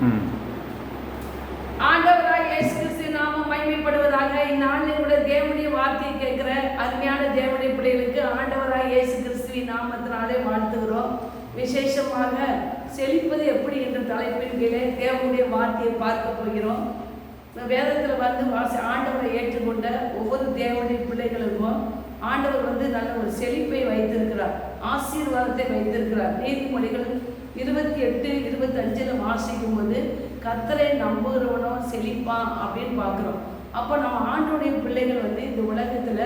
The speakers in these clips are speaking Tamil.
ம். ஆண்டவராய் இயேசு கிறிஸ்து நாம மகிமைப்படுவதாக இந்நாளில் கூட தேவனுடைய வார்த்தையை கேட்கிற அருமையான தேவனுடைய பிள்ளைகளுக்கு ஆண்டவராக இயேசு கிறிஸ்துவின் நாமத்தினாலே வாழ்த்துகிறோம். விசேஷமாக செழிப்பது எப்படி என்ற தலைப்பின் கீழே தேவனுடைய வார்த்தையை பார்க்க போகிறோம். வேதத்தில் வந்து வாசி ஆண்டவரை ஏற்றுக்கொண்ட ஒவ்வொரு தேவனுடைய பிள்ளைகளுக்கும் ஆண்டவர் வந்து நல்ல ஒரு செழிப்பை வைத்திருக்கிறார். ஆசீர்வாதத்தை வைத்திருக்கிறார். நீதிமொழிகள் இருபத்தி எட்டு இருபத்தஞ்சில் வாசிக்கும் போது கத்தரை நம்புகிறவனோ செழிப்பான் அப்படின்னு பார்க்குறோம். அப்போ நம்ம ஆண்டோடைய பிள்ளைகள் வந்து இந்த உலகத்தில்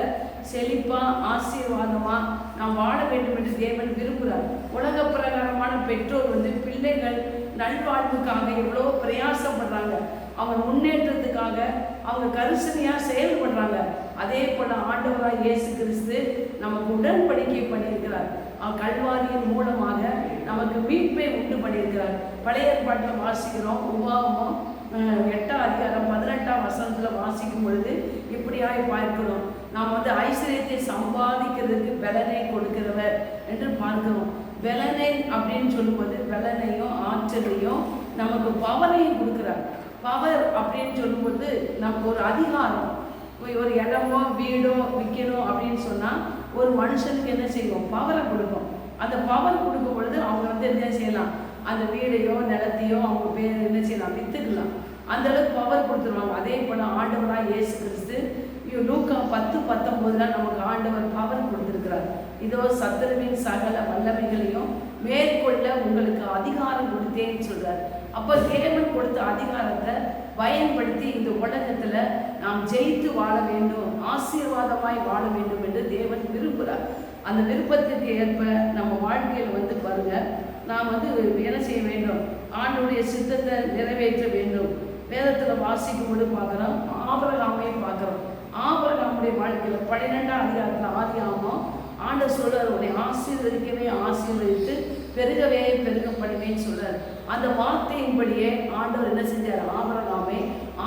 செழிப்பாக ஆசீர்வாதமாக நாம் வாழ வேண்டும் என்று தேவன் விரும்புகிறார் உலக பிரகாரமான பெற்றோர் வந்து பிள்ளைகள் நல்வாழ்வுக்காக எவ்வளோ பிரயாசப்படுறாங்க. அவங்க முன்னேற்றத்துக்காக அவங்க கரிசனையாக செயல்படுறாங்க. அதே போல் ஆண்டவராக இயேசு கிறிஸ்து நமக்கு உடன்படிக்கை பண்ணியிருக்கிறார். அவர் கல்வாரியின் மூலமாக நமக்கு மீட்பை உண்டு பண்ணியிருக்கிறார். பழைய ஏற்பாட்டில் வாசிக்கிறோம் உபாகமம் எட்டாம் அதிகாரம் பதினெட்டாம் வசனத்தில் வாசிக்கும் பொழுது இப்படியாய் பார்க்கிறோம். நாம் வந்து ஐஸ்வர்யத்தை சம்பாதிக்கிறதுக்கு பலனை கொடுக்கிறவர் என்று பார்க்கிறோம். பலனை அப்படின்னு சொல்லும்போது பலனையும் ஆற்றலையும் நமக்கு பவரையும் கொடுக்குறார். பவர் அப்படின்னு சொல்லும்போது நமக்கு ஒரு அதிகாரம். போய் ஒரு இடமோ வீடோ விற்கணும் அப்படின்னு சொன்னால் ஒரு மனுஷனுக்கு என்ன செய்வோம்? பவரை கொடுக்கும் அந்த பவர் கொடுக்கும் பொழுது அவங்க வந்து என்ன செய்யலாம்? அந்த வீடையோ நிலத்தையோ அவங்க பேர் என்ன செய்யலாம்? வித்துக்கலாம். அந்த அளவுக்கு பவர் கொடுத்துருவாங்க. அதே போல் ஆண்டவராக இயேசு கிறிஸ்து இவ் லூக்கா பத்து பத்தொம்போதுல நமக்கு ஆண்டவர் பவர் கொடுத்துருக்கிறார். இதோ சத்துருவின் சகல வல்லமைகளையும் மேற்கொள்ள உங்களுக்கு அதிகாரம் கொடுத்தேன்னு சொல்றார். அப்போ தேவன் கொடுத்த அதிகாரத்தை பயன்படுத்தி இந்த உலகத்துல நாம் ஜெயித்து வாழ வேண்டும் ஆசீர்வாதமாய் வாழ வேண்டும் என்று தேவன் விரும்புகிறார் அந்த விருப்பத்திற்கு ஏற்ப நம்ம வாழ்க்கையில் வந்து பாருங்க நாம் வந்து என்ன செய்ய வேண்டும். ஆண்டுடைய சித்தத்தை நிறைவேற்ற வேண்டும். வேதத்தில் வாசிக்கும் போது பார்க்குறோம் ஆபரகாமையும் பார்க்குறோம். ஆபரகாமுடைய வாழ்க்கையில் பன்னிரெண்டாம் அதிகாரத்தில் ஆதி ஆமாம் ஆண்டு சொல்றார் உன்னை ஆசீர்வதிக்கவே ஆசீர்வதித்து பெருகவே பெருக பண்ணுவேன்னு சொல்றார். அந்த வார்த்தையின்படியே ஆண்டவர் என்ன செஞ்சார்? ஆபரகாமை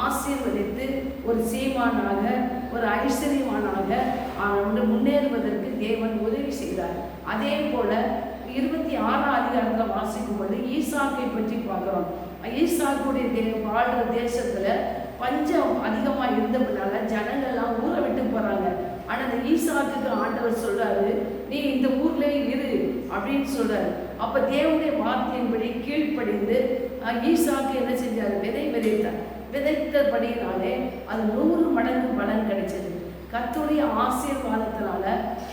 ஆசீர்வதித்து ஒரு சீமானாக ஒரு ஐஸ்வர்யமானாக அவன் வந்து முன்னேறுவதற்கு தேவன் உதவி செய்தார். அதே போல இருபத்தி ஆறாம் அதிகாரத்தில் வாசிக்கும் போது ஈசாக்கை பற்றி பார்க்குறோம். ஈசாக்குடைய தே வாழ்கிற தேசத்துல பஞ்சம் அதிகமாக இருந்ததுனால ஜனங்கள்லாம் ஊரை விட்டு போகிறாங்க ஆனால் அந்த ஈசாக்குக்கு ஆண்டவர் சொல்றாரு நீ இந்த ஊர்ல இரு அப்படின்னு சொல்றாரு. அப்போ தேவனுடைய வார்த்தையின்படி கீழ்ப்படிந்து ஈசாக்கு என்ன செஞ்சார்? விதை விதைத்தார் விதைத்தபடியினாலே அது நூறு மடங்கு பலன் கிடைச்சது. கர்த்தருடைய ஆசீர்வாதத்தினால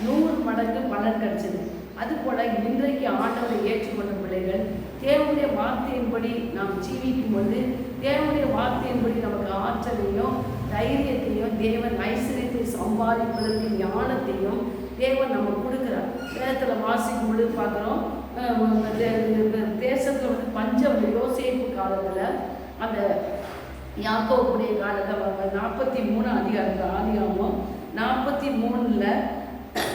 நூறு மடங்கு பலன் கிடைச்சது. அதுபோல இன்றைக்கு ஆண்டவரை ஏற்றுக்கொண்ட பிள்ளைகள் தேவனுடைய வார்த்தையின்படி நாம் ஜீவிக்கும் போது தேவனுடைய வார்த்தையின்படி நமக்கு ஆற்றலையும் தைரியத்தையும் தேவன் ஐஸ்வர்யத்தை சம்பாதிப்பதற்கு ஞானத்தையும் தேவன் நம்ம கொடுக்குறார். வேதத்தில் வாசிக்கும் பொழுது பார்க்குறோம் தேசத்தில் வந்து பஞ்சம் யோசிப்பு காலத்தில் அந்த யாக்கோவுடைய காலத்தில் நாற்பத்தி மூணு அதிகாரத்தில் ஆதியாமம் நாற்பத்தி மூணில்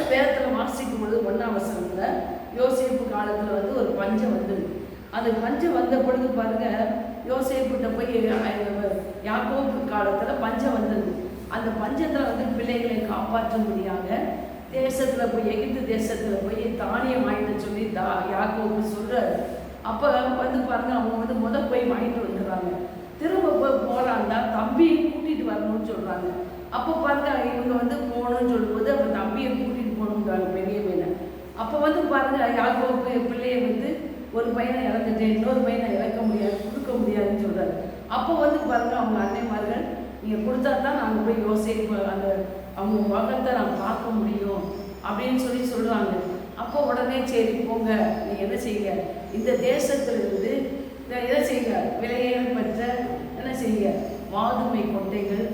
வேதத்தில் வாசிக்கும் பொழுது ஒன்றாம் வசனத்தில் யோசேப்பு காலத்தில் வந்து ஒரு பஞ்சம் வந்தது அந்த பஞ்சம் வந்த பொழுது பாருங்க யோசேப்புகிட்ட போய் அஹ், யாக்கோப்பு காலத்தில் பஞ்சம் வந்தது அந்த பஞ்சத்தில் வந்து பிள்ளைகளை காப்பாற்றும்படியாக தேசத்தில் போய் எகிப்து தேசத்தில் போய் தானியம் வாங்கிட்டு சொல்லி தா யாக்கோப்பு சொல்கிறாரு அப்போ வந்து பாருங்க அவங்க வந்து முத போய் வாங்கிட்டு வந்துடுறாங்க. திரும்ப போய் போகிறாங்க தம்பியை கூட்டிகிட்டு வரணும்னு சொல்கிறாங்க அப்போ பாருங்க இவங்க வந்து போகணும்னு சொல்லும்போது அப்போ தம்பியை கூட்டிகிட்டு போகணுன்றாங்க பெரிய பையனை. அப்போ வந்து பாருங்க யாக்கோப்பு பிள்ளையை வந்து ஒரு பையனை இறந்துட்டேன் இன்னொரு பையனை இறக்க முடியாது கொடுக்க முடியாதுன்னு சொல்கிறாரு அப்போ வந்து பாருங்க அவங்க அன்னைமார்கள் நீங்கள் கொடுத்தா தான் நாங்கள் போய் யோசிப்பு அந்த அவங்க முகத்தை நான் பார்க்க முடியும் அப்படின்னு சொல்லி சொல்லுவாங்க. அப்போ உடனே சரி போங்க. நீ என்ன செய்யுங்க? இந்த தேசத்திலிருந்து இந்த இதை செய்கிறார் விலையேறம் பெற்ற என்ன செய்கிறார் வாதுமை கொட்டைகள்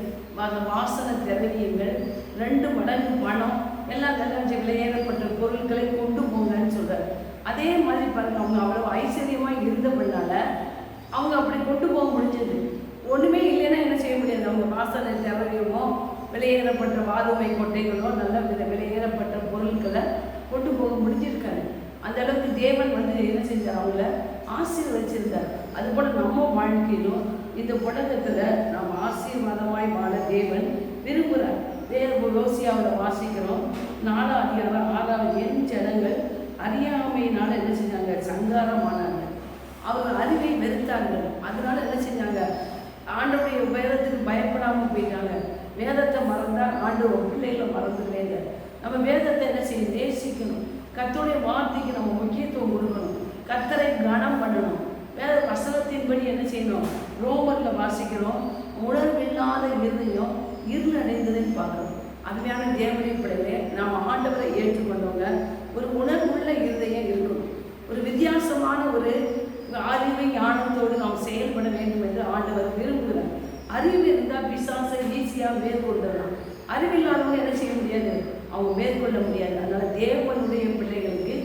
அந்த வாசன திரவியங்கள் ரெண்டு மடங்கு பணம் எல்லாம் எல்லாம் விலையேறப்பட்ட பொருட்களை கொண்டு போங்கன்னு சொல்கிறார் அதே மாதிரி பாருங்க அவங்க அவ்வளோ ஐஸ்வர்யமாக இருந்தபடினால அவங்க அப்படி கொண்டு போக முடிஞ்சது. ஒன்றுமே இல்லைன்னா என்ன செய்ய முடியாது. அவங்க வாசனை திரவியமோ விலையேறப்பட்ட வாதுமை கொட்டைகளோ நல்ல வித விலையேறப்பட்ட பொருட்களை கொண்டு போக முடிஞ்சிருக்காரு அந்த அளவுக்கு தேவன் வந்து என்ன செஞ்சார்? அவங்கள ஆசீர்வதி வாழ்க்கையிலும் இந்த உலகத்தில் நாம் ஆசீர்வாதமாய் வாழ தேவன் விரும்புகிறார் தேவ யோசியாவில் வாசிக்கிறோம். நாலாம் ஆறாவது என் ஜனங்கள் அறியாமையினால் என்ன செஞ்சாங்க? சங்காரமானாங்க. அவங்க அறிவை வெறுத்தார்கள். அதனால என்ன செஞ்சாங்க? ஆண்டோடைய உபயோகத்துக்கு பயப்படாமல் போயிட்டாங்க. வேதத்தை மறந்தால் ஆண்டு பிள்ளைகளை மறந்துடுவேங்க நம்ம வேதத்தை என்ன செய்யணும்? நேசிக்கணும். கத்தோடைய வார்த்தைக்கு நம்ம முக்கியத்துவம் கொடுக்கணும். கத்தரை வசனத்தின்படி என்ன செய்யணும் ரோமர்ல வாசிக்கிறோம். உணர்வில்லாத இருதயம் இருள் அடைந்ததுன்னு பார்க்குறோம். அருமையான தேவனை பிள்ளைகளே நாம் ஆண்டவரை ஏற்றுக்கொண்டவங்க ஒரு உணர்வுள்ள இருதயம் இருக்கணும் ஒரு வித்தியாசமான ஒரு அறிவை ஞானத்தோடு நாம் செயல்பட வேண்டும் என்று ஆண்டவர் விரும்புகிறார். அறிவு இருந்தால் பிசாசை ஈஸியாக மேற்கொள்ளலாம் அறிவில்லாதவங்க என்ன செய்ய முடியாது? அவங்க மேற்கொள்ள முடியாது. அதனால் தேவனுடைய பிள்ளைகளுக்கு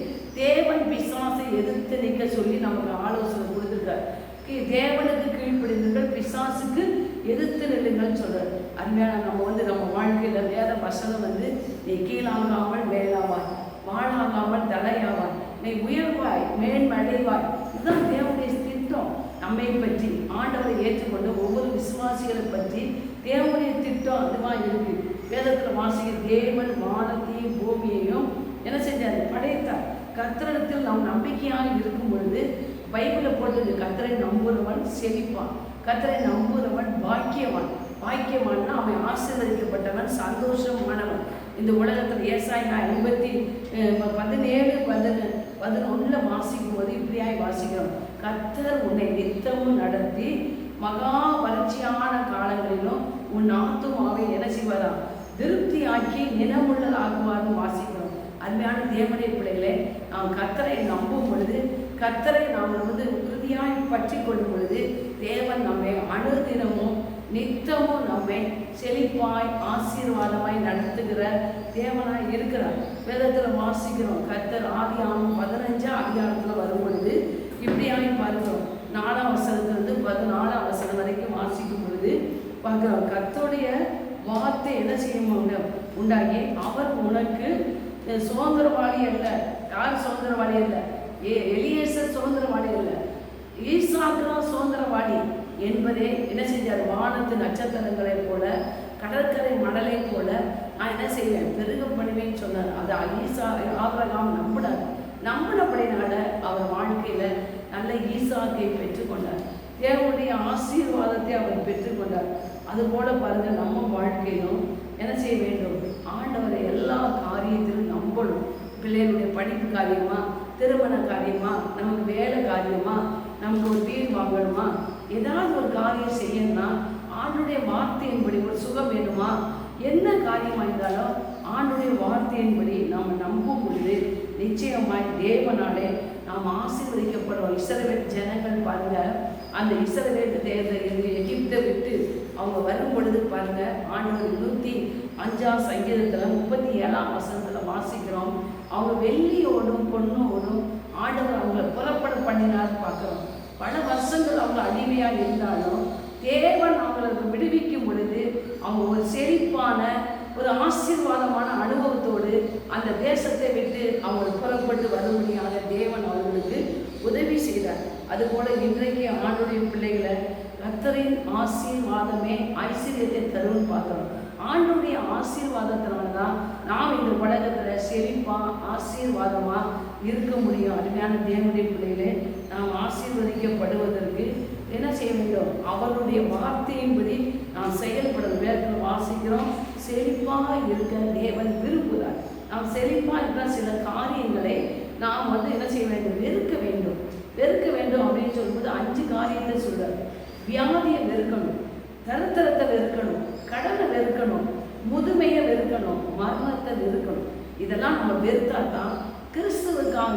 தேவன் பிசாசை எதிர்த்து நிற்க சொல்லி நமக்கு ஆலோசனை கொடுத்துருக்கார். தேவனுக்கு கீழ்ப்படிந்தீர்கள் பிசாசுக்கு எதிர்த்து நில்லுங்கள் சொல்கிறார் அருமையான நம்ம வந்து நம்ம வாழ்க்கையில் வேத வசனம் வந்து நீ கீழாகாமல் மேலாவாய் வாழாகாமல் தலையாவாய் நீ உயர்வாய் மேன்மடைவாய் இதுதான் தேவனுடைய திட்டம். நம்மை பற்றி ஆண்டவரை ஏற்றுக்கொண்டு ஒவ்வொரு விசுவாசிகளை பற்றி தேவனுடைய திட்டம் அதுவாக இருக்கு. வேதத்தில் வாசிக்கிற தேவன் வானத்தையும் பூமியையும் என்ன செஞ்சார்? படைத்தார். கத்திரத்தில் நாம் நம்பிக்கையாக இருக்கும் பொழுது பைபிளில் போட்டது கத்தரை நம்புறவன் செழிப்பான் கத்தரை நம்புறவன் பாக்கியவான். பாக்கியவான்னா அவன் ஆசீர்வதிக்கப்பட்டவன் சந்தோஷமானவன். இந்த உலகத்தில் ஏசாய் நான் ஐம்பத்தி பதினேழு பதின பதினொன்றில் வாசிக்கும் போது இப்படியாய் வாசிக்கிறோம். கத்தர் உன்னை நித்தமும் நடத்தி மகா வறட்சியான காலங்களிலும் உன் ஆத்துமாவை என்ன செய்வாராம்? திருப்தியாக்கி நிலமுள்ளதாக்குவார்னு வாசிக்கிறோம். அருமையான தேவனை பிள்ளைகளே நாம் கத்தரை நம்பும் பொழுது கத்தரை நாம் வந்து உறுதியாய் பற்றி கொள்ளும் பொழுது தேவன் நம்மை அணுதினமும் நித்தமும் நம்மை செழிப்பாய் ஆசீர்வாதமாய் நடத்துகிற தேவனாய் இருக்கிறார். வேதத்தில் வாசிக்கிறோம் கர்த்தர் ஆதியானம் பதினஞ்சு அதிகாரத்தில் வரும் பொழுது இப்படியாய் பார்க்கிறோம். நாலாம் வசனத்திலிருந்து பதினாலாம் வசனம் வரைக்கும் வாசிக்கும் பொழுது பார்க்கிறோம் கர்த்தருடைய வார்த்தை என்ன செய்ய உண்டாகி அவர் உனக்கு சுதந்திரவாளி அல்ல யார் சுதந்திரவாளி அல்ல? ஏ எலியேசர் சுதந்திரவாணி அல்ல. ஈசாக்குனா சுதந்திரவாணி என்பதே என்ன செஞ்சார்? வானத்து நட்சத்திரங்களைப் போல கடற்கரை மணலை போல நான் என்ன செய்வேன்? பெருக பண்ணுவேன்னு சொன்னார். அதை ஈசா ஆபிரகாம் நம்பினார். நம்பினபடினால அவர் வாழ்க்கையில நல்ல ஈசாக்கை பெற்றுக்கொண்டார் தேவனுடைய ஆசீர்வாதத்தை அவர் பெற்றுக்கொண்டார் அதுபோல பாருங்க நம்ம வாழ்க்கையிலும் என்ன செய்ய வேண்டும்? ஆண்டவரை எல்லா காரியத்திலும் நம்பணும். பிள்ளைகளுடைய படிப்பு காரியமாக திருமண காரியமா? நமக்கு வேலை காரியமா? நமக்கு ஒரு வீடு வாங்கணுமா? ஏதாவது ஒரு காரியம் செய்யணும்னா ஆண்டுடைய வார்த்தையின்படி ஒரு சுகம் வேணுமா? என்ன காரியமாக இருந்தாலும் ஆண்டுடைய வார்த்தையின்படி நாம் நம்பும் பொழுது நிச்சயமாய் தேவனாலே நாம் ஆசீர்வதிக்கப்படுவோம் இசரவேல் ஜனங்கள் பாருங்க அந்த இசரவேல் தேர்தல் எகிப்தை விட்டு அவங்க வரும் பொழுது பாருங்க ஆண்டவர் நூற்றி அஞ்சாம் சங்கீதத்தில் முப்பத்தி ஏழாம் வசனத்தில் வாசிக்கிறோம். அவங்க வெள்ளியோடும் பொண்ணோடும் ஆண்டவர் அவங்கள புறப்பட பண்ணினார் பார்க்குறோம். பல வருஷங்கள் அவங்க அடிமையாக இருந்தாலும் தேவன் அவங்களுக்கு விடுவிக்கும் பொழுது அவங்க ஒரு செழிப்பான ஒரு ஆசீர்வாதமான அனுபவத்தோடு அந்த தேசத்தை விட்டு அவங்க புறப்பட்டு வரும்படியாக தேவன் அவர்களுக்கு உதவி செய்தார். அதுபோல இன்றைக்கு ஆண்டுடைய பிள்ளைகளை கத்தரின் ஆசீர்வாதமே ஐஸ்வர்யத்தை தரும்னு பார்க்குறோம். ஆண்டுடைய ஆசீர்வாதத்தினால தான் நாம் இந்த உலகத்தில் செழிப்பா ஆசீர்வாதமா இருக்க முடியும். அருமையான தேவனுடைய பிள்ளைகளே நாம் ஆசீர்வதிக்கப்படுவதற்கு என்ன செய்ய வேண்டும்? அவருடைய வார்த்தையின்படி நாம் செயல்பட வேதத்தில் வாசிக்கிறோம். செழிப்பாக இருக்க தேவன் விரும்புகிறார். நாம் செழிப்பாக இருக்கிற சில காரியங்களை நாம் வந்து என்ன செய்ய வேண்டும்? வெறுக்க வேண்டும். வெறுக்க வேண்டும் அப்படின்னு சொல்லும்போது அஞ்சு காரியத்தை சொல்றார். வியாதியை வெறுக்கணும். வெறுக்கணும் முதுமையை வெறுக்கணும் மரணத்தை வெறுக்கணும் இதெல்லாம் நம்ம வெறுத்தா தான் கிறிஸ்துவுக்காக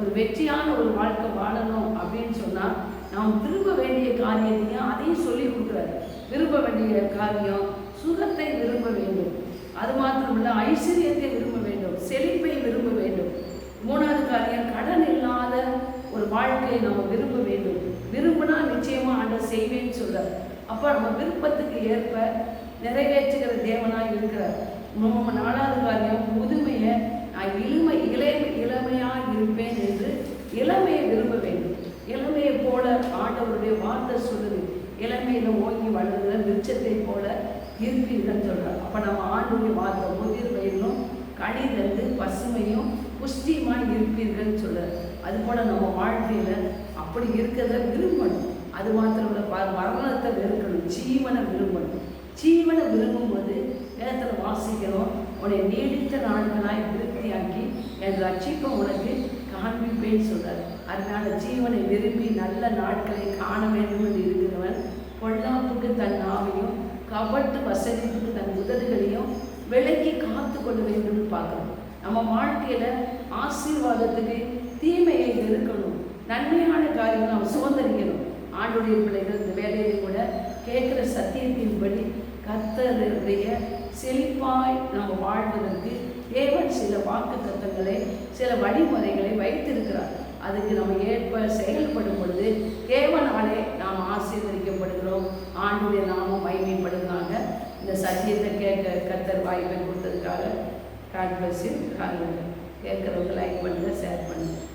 ஒரு வெற்றியான ஒரு வாழ்க்கை வாழணும் அப்படின்னு சொன்னால் நாம் விரும்ப வேண்டிய காரியத்தையும் அதையும் சொல்லி கொடுக்குறாரு. விரும்ப வேண்டிய காரியம் சுகத்தை விரும்ப வேண்டும். அது மாத்திரமில்ல ஐஸ்வர்யத்தை விரும்ப வேண்டும். செழிப்பை விரும்ப வேண்டும். மூணாவது காரியம் கடன் இல்லாத ஒரு வாழ்க்கையை நம்ம விரும்ப வேண்டும். விரும்பினா நிச்சயமா ஆண்டவர் செய்வேன்னு சொல்றார். அப்போ நம்ம விருப்பத்துக்கு ஏற்ப நிறைவேற்றுகிற தேவனாக இருக்கிறார். நம்ம நாலாவது காரியம் முதுமையை நான் இளமை இளமை இளமையாக இருப்பேன் என்று இளமையை விரும்ப வேண்டும். இளமையை போல ஆண்டவருடைய வார்த்தை சொல்லுது. இளமையில ஓங்கி வளர்கிற விருட்சத்தை போல இருப்பீர்கள் சொல்றார். அப்ப நம்ம ஆண்டுடைய வார்த்தை முதிர் வயலும் கனிதந்து பசுமையும் புஷ்டியுமாய் இருப்பீர்கள் சொல்றார். அது போல நம்ம வாழ்க்கையில அப்படி இருக்கிறத விரும்பணும். அது மாத்திரம் இல்ல, மரணத்தை வெறுக்கணும் ஜீவனை விரும்பணும். ஜீவனை விரும்பும்போது வேதத்தில் வாசிக்கிறோம் உன்னை நீடித்த நாட்களாய் திருப்தியாக்கி என் ரட்சிப்பை உனக்கு காண்பிப்பேன்னு சொல்றார். அதனால ஜீவனை விரும்பி நல்ல நாட்களை காண வேண்டும் என்று இருக்கிறவன் பொல்லாப்புக்கு தன் நாவையும் கபட்டு வசதிக்கு தன் உதடுகளையும் விலக்கி காத்து கொள்ள வேண்டும்னு பார்க்கணும் நம்ம வாழ்க்கையில ஆசீர்வாதத்துக்கு தீமையை இருக்கணும் நன்மையான காரியங்களை நாம் சுதந்திரிக்கணும். ஆண்டுடைய பிள்ளைகள் இந்த வேலையை கூட கேட்குற சத்தியத்தின்படி கர்த்தருடைய செழிப்பாய் நம்ம வாழ்வதற்கு தேவன் சில வாக்கு தத்தங்களை சில வழிமுறைகளை வைத்திருக்கிறார். அதுக்கு நம்ம ஏற்ப செயல்படும் பொழுது தேவனாலே நாம் ஆசீர்வதிக்கப்படுகிறோம். ஆண்டுடைய நாமும் மகிமைப்படுகிறாங்க இந்த சத்தியத்தை கேட்க கர்த்தர் வாய்ப்பை கொடுத்ததுக்காக காட் பிளஸ் கேட்குறவங்க லைக் பண்ணுங்கள் ஷேர் பண்ணுங்கள்